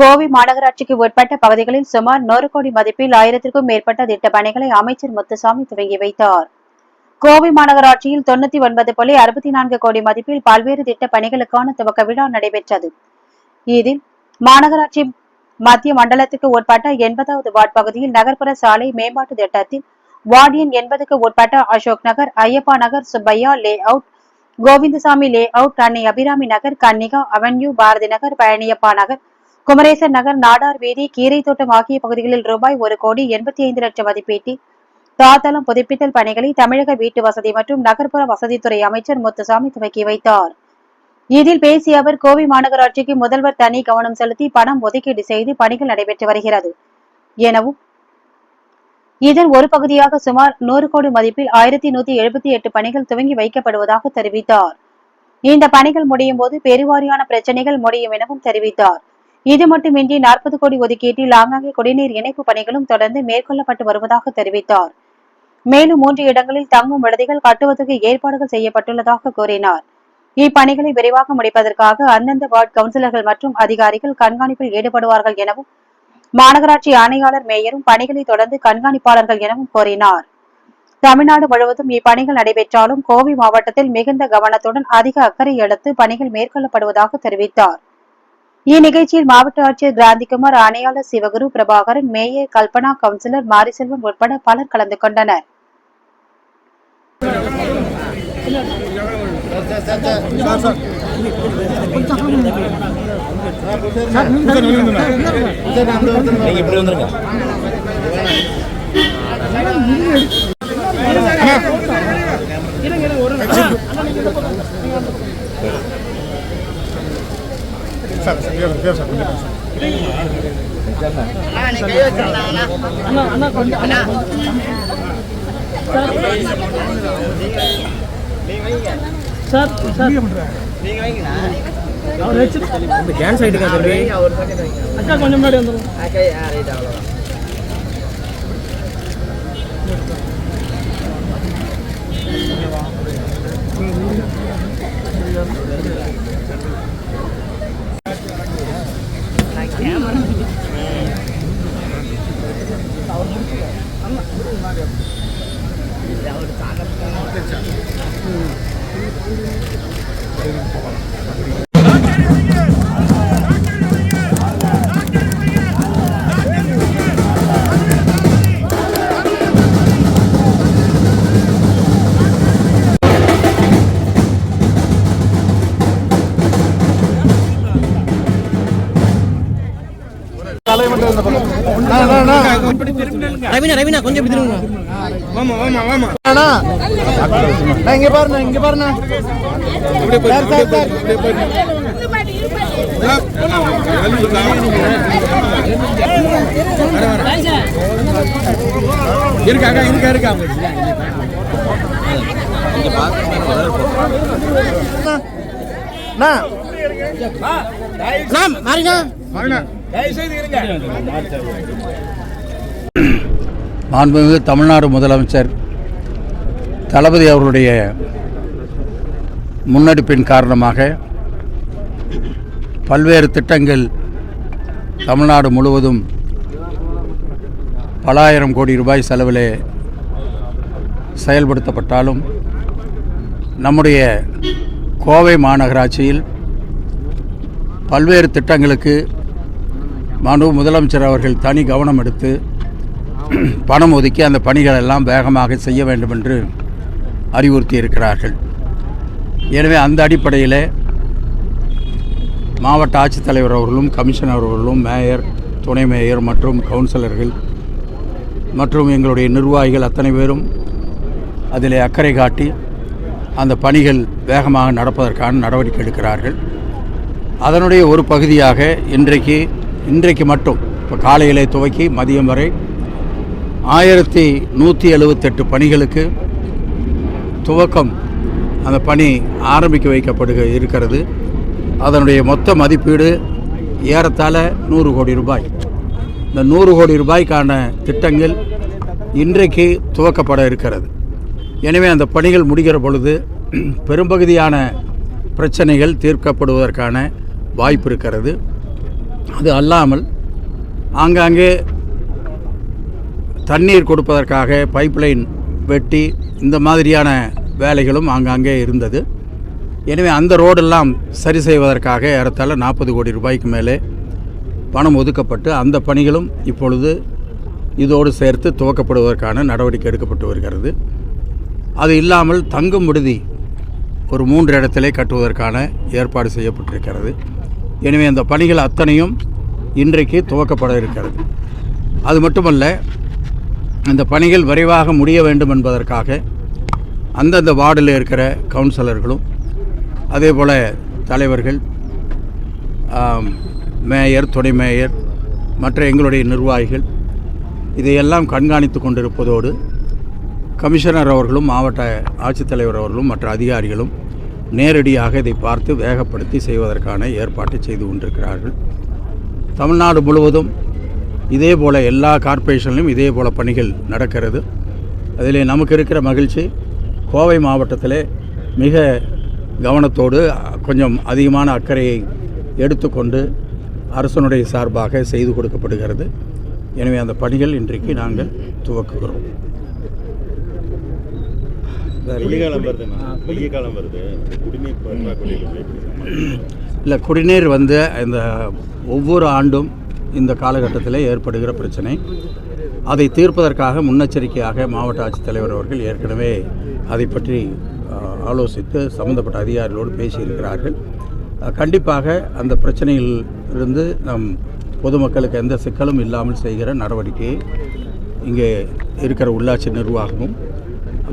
கோவை மாநகராட்சிக்கு உட்பட்ட பகுதிகளில் சுமார் நூறு கோடி மதிப்பில் ஆயிரத்திற்கும் மேற்பட்ட திட்டப் பணிகளை அமைச்சர் முத்துசாமி துவங்கி வைத்தார். கோவை மாநகராட்சியில் தொண்ணூத்தி ஒன்பது புள்ளி அறுபத்தி நான்கு கோடி மதிப்பில் பல்வேறு திட்டப் பணிகளுக்கான துவக்க விழா நடைபெற்றது. இதில் மாநகராட்சி மத்திய மண்டலத்துக்கு உட்பட்ட எண்பதாவது வார்டு பகுதியில் நகர்ப்புற சாலை மேம்பாட்டு திட்டத்தில் வார்டு எண் எண்பதுக்கு உட்பட்ட Ashok Nagar Ayyappa Nagar Subbaiah layout Govindasamy layout Annai Abirami Nagar Kannika avenue Bharathi Nagar Palaniappa Nagar Kumaresan Nagar Nadar வீதி கீரை தோட்டம் ஆகிய பகுதிகளில் ரூபாய் ஒரு கோடி எண்பத்தி ஐந்து லட்சம் மதிப்பீட்டி தாத்தளம் புதுப்பித்தல் பணிகளை தமிழக வீட்டு வசதி மற்றும் நகர்ப்புற வசதித்துறை அமைச்சர் முத்துசாமி துவக்கி வைத்தார். இதில் பேசிய அவர் கோவை மாநகராட்சிக்கு முதல்வர் தனி கவனம் செலுத்தி பணம் ஒதுக்கீடு செய்து பணிகள் நடைபெற்று வருகிறது. எனவும் இதன் ஒரு பகுதியாக சுமார் நூறு கோடி மதிப்பில் ஆயிரத்தி நூத்தி எழுபத்தி எட்டு பணிகள் துவங்கி வைக்கப்படுவதாக தெரிவித்தார். இந்த பணிகள் முடியும் போது பெருவாரியான பிரச்சனைகள் முடியும் எனவும் தெரிவித்தார். இது மட்டுமின்றி நாற்பது கோடி ஒதுக்கீட்டில் ஆங்காங்கே குடிநீர் இணைப்பு பணிகளும் தொடர்ந்து மேற்கொள்ளப்பட்டு வருவதாக தெரிவித்தார். மேலும் மூன்று இடங்களில் தங்கும் விடுதிகள் கட்டுவதற்கு ஏற்பாடுகள் செய்யப்பட்டுள்ளதாக கூறினார். இப்பணிகளை விரைவாக முடிப்பதற்காக அந்தந்த வார்டு கவுன்சிலர்கள் மற்றும் அதிகாரிகள் கண்காணிப்பில் ஈடுபடுவார்கள் எனவும் மாநகராட்சி ஆணையாளர் மேயரும் பணிகளை தொடர்ந்து கண்காணிப்பாளர்கள் எனவும் கூறினார். தமிழ்நாடு முழுவதும் இப்பணிகள் நடைபெற்றாலும் கோவை மாவட்டத்தில் மிகுந்த கவனத்துடன் அதிக அக்கறை எடுத்து பணிகள் மேற்கொள்ளப்படுவதாக தெரிவித்தார். இந்நிகழ்ச்சியில் மாவட்ட ஆட்சியர் கிராந்திகுமார் ஆணையாளர் சிவகுரு பிரபாகரன் மேயர் கல்பனா கவுன்சிலர் மாரிசெல்வன் உட்பட பலர் கலந்து கொண்டனர். நீங்க இப்படி வந்துருங்க சார் சார் அவர் வச்சு டான்ஸ் ஆயிட்டு தம்பி அக்கா கொஞ்சம் முன்னாடி வந்துடும் camera. ரவினா ரவினா கொஞ்சம் இப்படி திரும்புங்க. இங்க பாருண்ணா இங்க பாருண்ணா. Sir, sir, sir. இருக்காக்கா இருக்கா இருக்கா அண்ணா, மாறினா? மாண்புமிகு தமிழ்நாடு முதலமைச்சர் தளபதி அவர்களுடைய முன்னெடுப்பின் காரணமாக பல்வேறு திட்டங்கள் தமிழ்நாடு முழுவதும் பல ஆயிரம் கோடி ரூபாய் செலவிலே செயல்படுத்தப்பட்டாலும் நம்முடைய கோவை மாநகராட்சியில் பல்வேறு திட்டங்களுக்கு மாண்பு முதலமைச்சர் அவர்கள் தனி கவனம் எடுத்து பணம் ஒதுக்கி அந்த பணிகளெல்லாம் வேகமாக செய்ய வேண்டும் என்று அறிவுறுத்தி இருக்கிறார்கள் எனவே அந்த அடிப்படையில் மாவட்ட ஆட்சித்தலைவர் அவர்களும் கமிஷனர் அவர்களும் மேயர் துணை மேயர் மற்றும் கவுன்சிலர்கள் மற்றும் எங்களுடைய நிர்வாகிகள் அத்தனை பேரும் அதில் அக்கறை காட்டி அந்த பணிகள் வேகமாக நடப்பதற்கான நடவடிக்கை எடுக்கிறார்கள். அதனுடைய ஒரு பகுதியாக இன்றைக்கு இன்றைக்கு மட்டும் இப்போ காலையிலே துவக்கி மதியம் வரை ஆயிரத்தி நூற்றி எழுபத்தெட்டு பணிகளுக்கு துவக்கம் அந்த பணி ஆரம்பிக்க வைக்கப்படுக இருக்கிறது. அதனுடைய மொத்த மதிப்பீடு ஏறத்தாழ நூறு கோடி ரூபாய். இந்த நூறு கோடி ரூபாய்க்கான திட்டங்கள் இன்றைக்கு துவக்கப்பட இருக்கிறது. எனவே அந்த பணிகள் முடிகிற பொழுது பெரும்பகுதியான பிரச்சனைகள் தீர்க்கப்படுவதற்கான வாய்ப்பு இருக்கிறது. அது அல்லாமல் ஆங்காங்கே தண்ணீர் கொடுப்பதற்காக பைப்லைன் வெட்டி இந்த மாதிரியான வேலைகளும் ஆங்காங்கே இருந்தது. எனவே அந்த ரோடெல்லாம் சரி செய்வதற்காக ஏறத்தாழ நாற்பது கோடி ரூபாய்க்கு மேலே பணம் ஒதுக்கப்பட்டு அந்த பணிகளும் இப்பொழுது இதோடு சேர்த்து துவக்கப்படுவதற்கான நடவடிக்கை எடுக்கப்பட்டு வருகிறது. அது இல்லாமல் தங்கும் விடுதி ஒரு மூன்று இடத்திலே கட்டுவதற்கான ஏற்பாடு செய்யப்பட்டிருக்கிறது. எனவே அந்த பணிகள் அத்தனையும் இன்றைக்கு துவக்கப்பட இருக்கிறது. அது மட்டுமல்ல அந்த பணிகள் விரைவாக முடிய வேண்டும் என்பதற்காக அந்தந்த வார்டில் இருக்கிற கவுன்சிலர்களும் அதே போல் தலைவர்கள் மேயர் துணை மேயர் மற்ற எங்களுடைய நிர்வாகிகள் இதையெல்லாம் கண்காணித்து கொண்டிருப்பதோடு கமிஷனர் அவர்களும் மாவட்ட ஆட்சித்தலைவர் அவர்களும் மற்ற அதிகாரிகளும் நேரடியாக இதை பார்த்து வேகப்படுத்தி செய்வதற்கான ஏற்பாட்டை செய்து கொண்டிருக்கிறார்கள். தமிழ்நாடு முழுவதும் இதே போல் எல்லா கார்ப்பரேஷன்லையும் இதே போல் பணிகள் நடக்கிறது. அதில் நமக்கு இருக்கிற மகிழ்ச்சி கோவை மாவட்டத்திலே மிக கவனத்தோடு கொஞ்சம் அதிகமான அக்கறையை எடுத்துக்கொண்டு அரசனுடைய சார்பாக செய்து கொடுக்கப்படுகிறது. எனவே அந்த பணிகள் இன்றைக்கு நாங்கள் துவக்குகிறோம்? இல்லை குடிநீர் வந்து இந்த ஒவ்வொரு ஆண்டும் இந்த காலகட்டத்தில் ஏற்படுகிற பிரச்சனை. அதை தீர்ப்பதற்காக முன்னெச்சரிக்கையாக மாவட்ட ஆட்சித்தலைவர் அவர்கள் ஏற்கனவே அதை பற்றி ஆலோசித்து சம்பந்தப்பட்ட அதிகாரிகளோடு பேசியிருக்கிறார்கள். கண்டிப்பாக அந்த பிரச்சனையில் இருந்து நம் பொதுமக்களுக்கு எந்த சிக்கலும் இல்லாமல் செய்கிற நடவடிக்கையை இங்கே இருக்கிற உள்ளாட்சி நிர்வாகமும்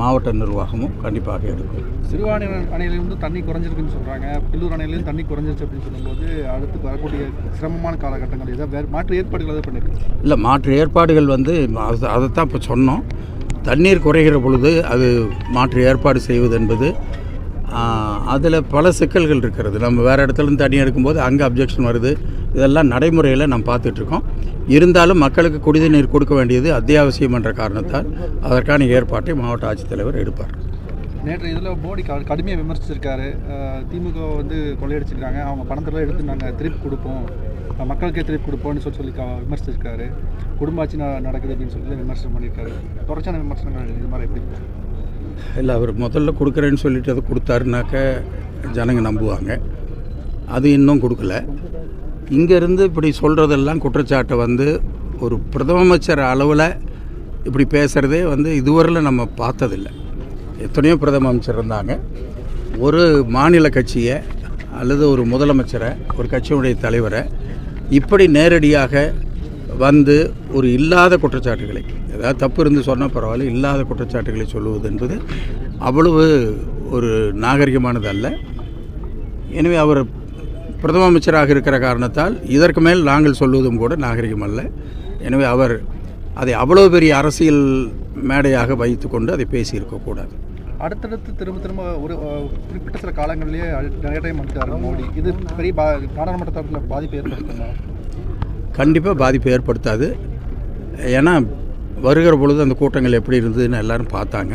மாவட்ட நிர்வாகமும் கண்டிப்பாக எடுக்கும். சிறுவாணி அணையிலிருந்து தண்ணி குறைஞ்சிருக்குன்னு சொல்கிறாங்க பில்லூர் அணையிலேருந்து தண்ணி குறைஞ்சிருச்சு அப்படின்னு சொல்லும்போது அடுத்து வரக்கூடிய சிரமமான காலகட்டங்கள் ஏதாவது வேறு மாற்று ஏற்பாடுகள் எதாவது பண்ணியிருக்கோம் இல்லை மாற்று ஏற்பாடுகள் வந்து அது அதைத்தான் இப்போ சொன்னோம். தண்ணீர் குறைகிற பொழுது அது மாற்று ஏற்பாடு செய்வது என்பது அதில் பல சிக்கல்கள் இருக்கிறது. நம்ம வேறு இடத்துலேருந்து தண்ணி எடுக்கும்போது அங்கே அப்ஜெக்ஷன் வருது. இதெல்லாம் நடைமுறையில் நம்ம பார்த்துட்ருக்கோம். இருந்தாலும் மக்களுக்கு குடிநீர் கொடுக்க வேண்டியது அத்தியாவசியம் என்ற காரணத்தால் அதற்கான ஏற்பாட்டை மாவட்ட ஆட்சித்தலைவர் எடுப்பார். நேற்று இதில் மோடி கடுமையாக விமர்சிச்சிருக்காரு. திமுக வந்து கொள்ளையடிச்சிருக்காங்க. அவங்க பணத்தெல்லாம் எடுத்து நாங்கள் திருப்பி கொடுப்போம். மக்களுக்கே திருப்பி கொடுப்போம்னு சொல்லி சொல்லி விமர்சிச்சிருக்காரு. குடும்பாட்சி நடக்குது அப்படின்னு சொல்லி விமர்சனம் பண்ணியிருக்காரு தொடர்ச்சியான விமர்சனங்கள் இது மாதிரி எப்படி இல்லை அவர் முதல்ல கொடுக்குறேன்னு சொல்லிட்டு அதை கொடுத்தாருனாக்க ஜனங்க நம்புவாங்க. அது இன்னும் கொடுக்கல. இங்கேருந்து இப்படி சொல்கிறதெல்லாம் குற்றச்சாட்டை வந்து ஒரு பிரதம அமைச்சர் அளவில் இப்படி பேசுகிறதே வந்து இதுவரையில் நம்ம பார்த்ததில்லை. எத்தனையோ பிரதம அமைச்சர் இருந்தாங்க. ஒரு மாநில கட்சியை அல்லது ஒரு முதலமைச்சரை ஒரு கட்சியினுடைய தலைவரை இப்படி நேரடியாக வந்து ஒரு இல்லாத குற்றச்சாட்டுகளை ஏதாவது தப்பு இருந்து சொன்னால் பரவாயில்ல இல்லாத குற்றச்சாட்டுகளை சொல்லுவது என்பது அவ்வளவு ஒரு நாகரிகமானது அல்ல. எனவே அவர் பிரதம அமைச்சராக இருக்கிற காரணத்தால் இதற்கு மேல் நாங்கள் சொல்வதும் கூட நாகரிகம் அல்ல. எனவே அவர் அதை அவ்வளோ பெரிய அரசியல் மேடையாக வைத்துக்கொண்டு அதை பேசியிருக்கக்கூடாது அடுத்தடுத்து திரும்ப திரும்ப ஒரு குறிப்பிட்ட சில காலங்களிலேயே நிறைய டைம் வந்துட்டார் மோடி. இது பெரிய பா நாடாளுமன்ற தரப்பில் பாதிப்பு ஏற்படுத்தினா கண்டிப்பாக பாதிப்பு ஏற்படுத்தாது. ஏன்னா வருகிற பொழுது அந்த கூட்டங்கள் எப்படி இருந்ததுன்னு எல்லாரும் பார்த்தாங்க.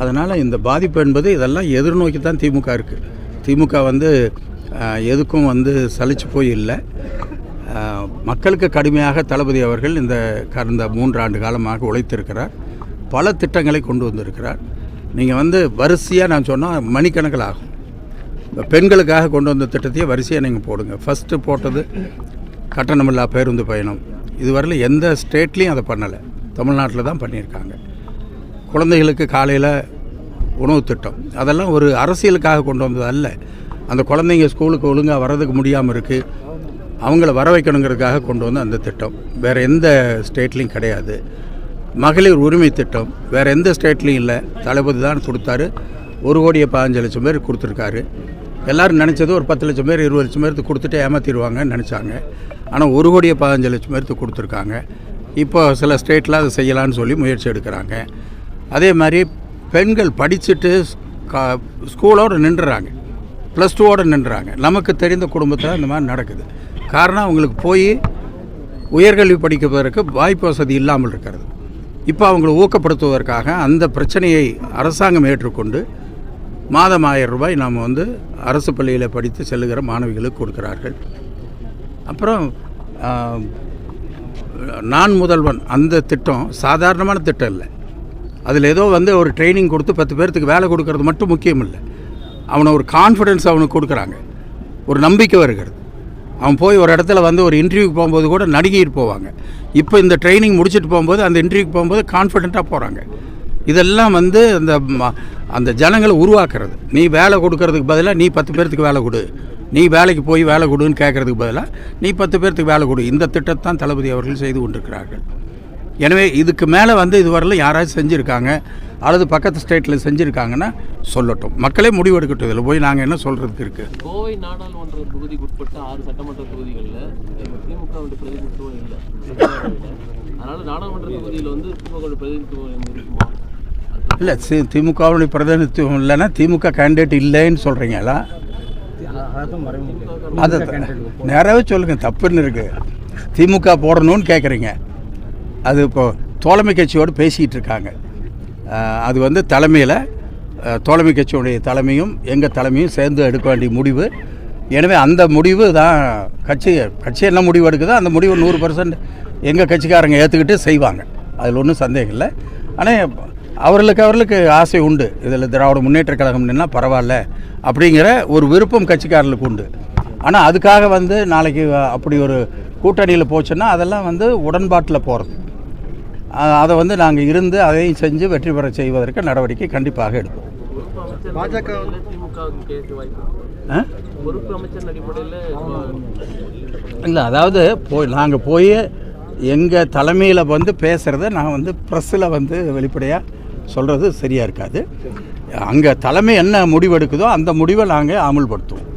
அதனால் இந்த பாதிப்பு என்பது இதெல்லாம் எதிர்நோக்கி தான் திமுக இருக்குது திமுக வந்து எதுக்கும் வந்து சலிச்சு போய் இல்லை. மக்களுக்கு கடுமையாக தளபதி அவர்கள் இந்த கடந்த மூன்றாண்டு காலமாக உழைத்திருக்கிறார். பல திட்டங்களை கொண்டு வந்திருக்கிறார். நீங்கள் வந்து வரிசையாக நான் சொன்னால் மணிக்கணக்கில் ஆகும். இப்போ பெண்களுக்காக கொண்டு வந்த திட்டத்தையே வரிசையாக நீங்கள் போடுங்க. ஃபஸ்ட்டு போட்டது கட்டணமில்லா பேருந்து பயணம். இதுவரையில் எந்த ஸ்டேட்லேயும் அதை பண்ணலை. தமிழ்நாட்டில் தான் பண்ணியிருக்காங்க. குழந்தைகளுக்கு காலையில் உணவு திட்டம். அதெல்லாம் ஒரு அரசியலுக்காக கொண்டு வந்தது அல்ல. அந்த குழந்தைங்க ஸ்கூலுக்கு ஒழுங்காக வர்றதுக்கு முடியாமல் இருக்குது அவங்கள வர வைக்கணுங்கிறதுக்காக கொண்டு வந்த அந்த திட்டம். வேறு எந்த ஸ்டேட்லேயும் கிடையாது. மகளிர் உரிமை திட்டம். வேறு எந்த ஸ்டேட்லேயும் இல்லை. தளபதி தான் கொடுத்தாரு. ஒரு கோடியே பதினஞ்சு லட்சம் பேர் கொடுத்துருக்காரு. எல்லாரும் நினச்சது ஒரு பத்து லட்சம் பேர் இருபது லட்சம் பேருக்கு கொடுத்துட்டு ஏமாற்றிடுவாங்கன்னு நினச்சாங்க. ஆனால் ஒரு கோடியே பதினஞ்சு லட்சம் பேர்த்து கொடுத்துருக்காங்க. இப்போ சில ஸ்டேட்டில் அதை செய்யலான்னு சொல்லி முயற்சி எடுக்கிறாங்க. அதே மாதிரி பெண்கள் படிச்சுட்டு கா ஸ்கூலோடு நின்றுறாங்க. ப்ளஸ் டூவோடு நின்றுறாங்க. நமக்கு தெரிந்த குடும்பத்தில் இந்த மாதிரி நடக்குது. காரணம் அவங்களுக்கு போய் உயர்கல்வி படிப்பதற்கு வாய்ப்பு வசதி இல்லாமல் இருக்கிறது. இப்போ அவங்களை ஊக்கப்படுத்துவதற்காக அந்த பிரச்சனையை அரசாங்கம் ஏற்றுக்கொண்டு மாதம் ஆயிரம் ரூபாய் நாம் வந்து அரசு பள்ளியில் படித்து செல்லுகிற மாணவிகளுக்கு கொடுக்கிறார்கள். அப்புறம் நான் முதல்வன் அந்த திட்டம் சாதாரணமான திட்டம் இல்லை. அதில் ஏதோ வந்து ஒரு ட்ரைனிங் கொடுத்து பத்து பேர்த்துக்கு வேலை கொடுக்கறது மட்டும் முக்கியம் இல்லை. அவனை ஒரு கான்ஃபிடென்ஸ் அவனுக்கு கொடுக்குறாங்க. ஒரு நம்பிக்கை வருகிறது. அவன் போய் ஒரு இடத்துல வந்து ஒரு இன்டர்வியூக்கு போகும்போது கூட நடுங்கிட்டு போவாங்க. இப்போ இந்த ட்ரைனிங் முடிச்சுட்டு போகும்போது அந்த இன்டர்வியூக்கு போகும்போது கான்ஃபிடென்ட்டாக போகிறாங்க இதெல்லாம் வந்து அந்த ம- அந்த ஜனங்களை உருவாக்குறது. நீ வேலை கொடுக்கறதுக்கு பதிலாக நீ பத்து பேர்த்துக்கு வேலை கொடு. நீ வேலைக்கு போய் வேலை கொடுன்னு கேட்கறதுக்கு பதிலாக நீ பத்து பேர்த்துக்கு வேலை கொடு. இந்த திட்டத்தான் தளபதி அவர்கள் செய்து கொண்டிருக்கிறார்கள். எனவே இதுக்கு மேலே வந்து இதுவரையிலும் யாராச்சும் செஞ்சுருக்காங்க அல்லது பக்கத்து ஸ்டேட்டில் செஞ்சுருக்காங்கன்னா சொல்லட்டும். மக்களே முடிவெடுக்கட்டும் இதில் போய் நாங்கள் என்ன சொல்கிறதுக்கு இருக்குது கோவை நாடாளுமன்ற தொகுதிக்கு உட்பட்ட ஆறு சட்டமன்ற தொகுதிகளில் திமுக பிரதிநிதித்துவம் இல்லை. அதனால் நாடாளுமன்ற தொகுதியில் வந்து திமுக பிரதிநிதித்துவம் இருக்குமா? இல்லை சி திமுகவுடைய பிரதிநிதித்துவம் இல்லைன்னா திமுக கேண்டிடேட் இல்லைன்னு சொல்கிறீங்களா அது நேராகவே சொல்லுங்கள் தப்புன்னு இருக்குது திமுக போடணும்னு கேட்குறீங்க அது இப்போ தோழமை கட்சியோடு பேசிக்கிட்டு இருக்காங்க. அது வந்து தலைமையில் தோழமை கட்சியுடைய தலைமையும் எங்கள் தலைமையும் சேர்ந்து எடுக்க வேண்டிய முடிவு. எனவே அந்த முடிவு தான் கட்சி கட்சி என்ன முடிவு எடுக்குதோ அந்த முடிவு நூறு பர்சன்ட் எங்கள் கட்சிக்காரங்க ஏற்றுக்கிட்டு செய்வாங்க. அதில் ஒன்றும் சந்தேகம் இல்லை. ஆனால் அவர்களுக்கு அவர்களுக்கு ஆசை உண்டு. இதில் திராவிட முன்னேற்ற கழகம் நின்னா பரவாயில்ல அப்படிங்கிற ஒரு விருப்பம் கட்சிக்காரர்களுக்கு உண்டு. ஆனால் அதுக்காக வந்து நாளைக்கு அப்படி ஒரு கூட்டணியில் போச்சுன்னா அதெல்லாம் வந்து உடன்பாட்டில் போகிறது அதை வந்து நாங்கள் இருந்து அதையும் செஞ்சு வெற்றி பெற செய்வதற்கு நடவடிக்கை கண்டிப்பாக எடுப்போம். பாஜக இல்லை அதாவது போய் நாங்கள் போய் எங்கள் தலைமையில் வந்து பேசுகிறத நான் வந்து ப்ரெஸ்ஸில் வந்து வெளிப்படையாக சொல்கிறது சரியாக இருக்காது. அங்கே தலைமை என்ன முடிவெடுக்குதோ அந்த முடிவை நாங்கள் அமுல்படுத்துவோம்.